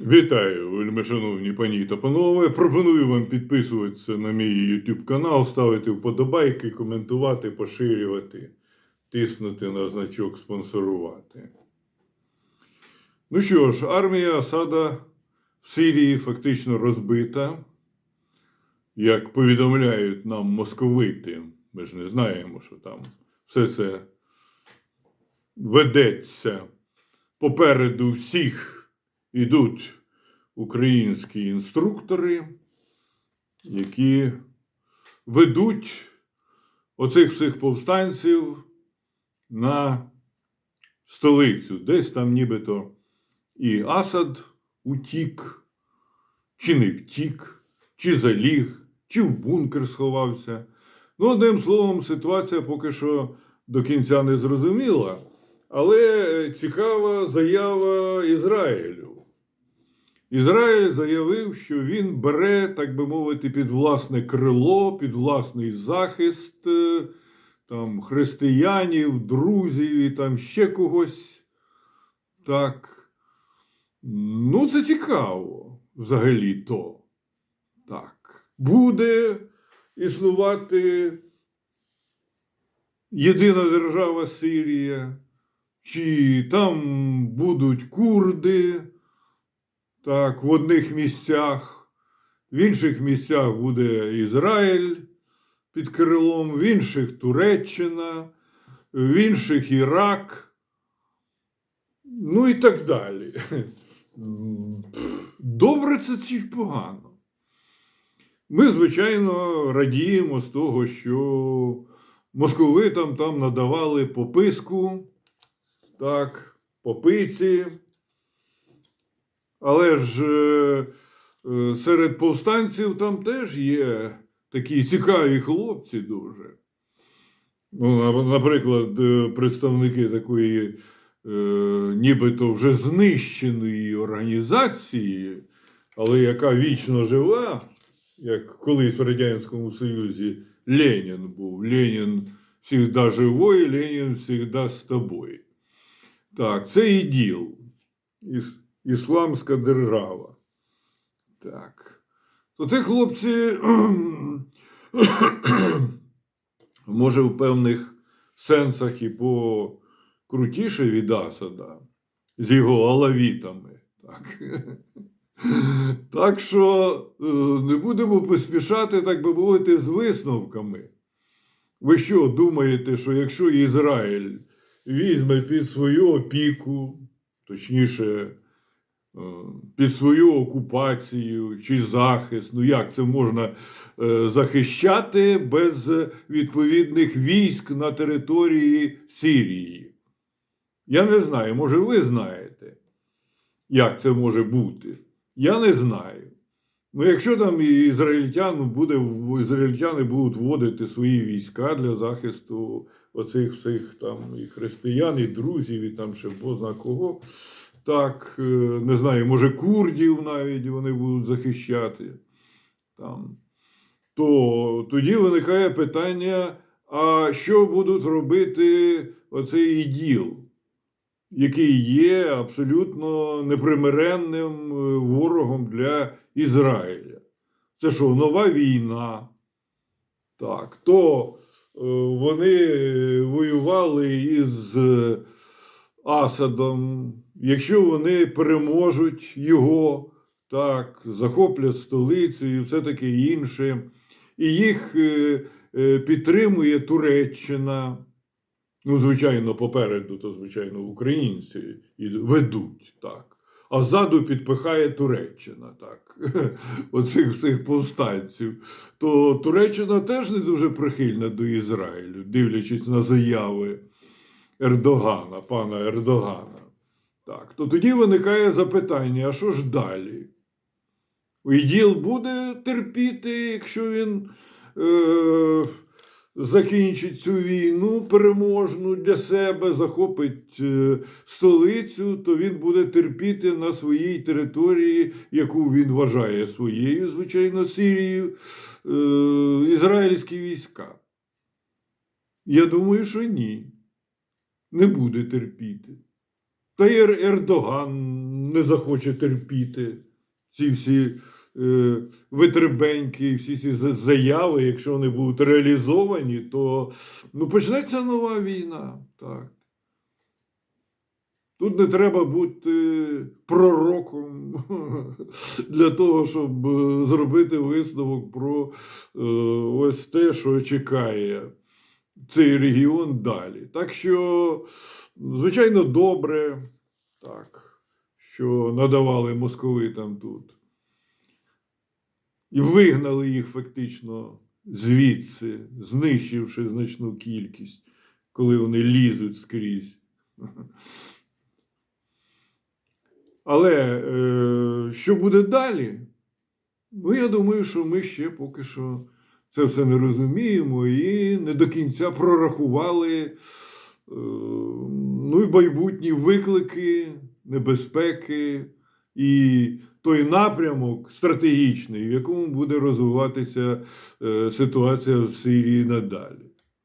Вітаю, вельмишановні пані та панове. Пропоную вам підписуватися на мій YouTube канал, ставити вподобайки, коментувати, поширювати, тиснути на значок спонсорувати. Ну що ж, армія Асада в Сирії фактично розбита. Як повідомляють нам московити, ми ж не знаємо, що там все це ведеться попереду всіх ідуть українські інструктори, які ведуть оцих всіх повстанців на столицю. Десь там нібито і Асад утік, чи не втік, чи заліг, чи в бункер сховався. Ну, одним словом, ситуація поки що до кінця не зрозуміла. Але цікава заява Ізраїлю. Ізраїль заявив, що він бере, так би мовити, під власне крило, під власний захист е, там, християнів, друзів і там ще когось. Так. Ну, це цікаво взагалі-то. Так. Буде існувати єдина держава Сирія, чи там будуть курди. Так, в одних місцях, в інших місцях буде Ізраїль під крилом, в інших Туреччина, в інших Ірак, ну і так далі. Добре це чи погано? Ми, звичайно, радіємо з того, що московитам там надавали пописку, так, попиці. Але ж е, е, серед повстанців там теж є такі цікаві хлопці дуже. Ну, наприклад, е, представники такої е, нібито вже знищеної організації, але яка вічно жива, як колись в Радянському Союзі Ленін був. Ленін завжди живой, Ленін завжди з тобою. Так, це іділ. Іс- Ісламська держава. Так. То ті хлопці, може, в певних сенсах і покрутіше від Асада з його алавітами. Так. Так що е, не будемо поспішати, так би мовити, з висновками. Ви що думаєте, що якщо Ізраїль візьме під свою опіку, точніше, під свою окупацію чи захист, ну як це можна е, захищати без відповідних військ на території Сирії? Я не знаю, може, ви знаєте, як це може бути. Я не знаю. Ну, якщо там ізраїльтян буде, ізраїльтяни будуть вводити свої війська для захисту оцих всіх там і християн, і друзів, і там ще бозна кого, так, е, не знаю, може, курдів навіть вони будуть захищати. Там. То тоді виникає питання: а що будуть робити оцей іділ? який є абсолютно непримиренним е, ворогом для Ізраїля. Це що, нова війна? Так, то е, вони воювали із Асадом. Якщо вони переможуть його, так, захоплять столицю і все таке інше, і їх е, е, підтримує Туреччина. Ну, звичайно, попереду, то, звичайно, українці і ведуть так. А ззаду підпихає Туреччина, так. Оцих всіх повстанців. То Туреччина теж не дуже прихильна до Ізраїлю, дивлячись на заяви Ердогана, пана Ердогана. Так, то тоді виникає запитання: а що ж далі? Іділ буде терпіти, якщо він. Е- закінчить цю війну переможну для себе, захопить е, столицю, то він буде терпіти на своїй території, яку він вважає своєю, звичайно, Сирією, е, ізраїльські війська. Я думаю, що ні. Не буде терпіти. Та й Ердоган не захоче терпіти ці всі е, витребеньки, всі ці заяви, якщо вони будуть реалізовані, то ну, почнеться нова війна. Так. Тут не треба бути пророком для того, щоб е, зробити висновок про е, ось те, що чекає цей регіон далі. Так що, звичайно, добре, так, що надавали московитам тут. І вигнали їх фактично звідси, знищивши значну кількість, коли вони лізуть скрізь. Але е, що буде далі? Ну, я думаю, що ми ще поки що це все не розуміємо і не до кінця прорахували е, ну, і майбутні виклики, небезпеки і той напрямок стратегічний, в якому буде розвиватися е, ситуація в Сирії надалі.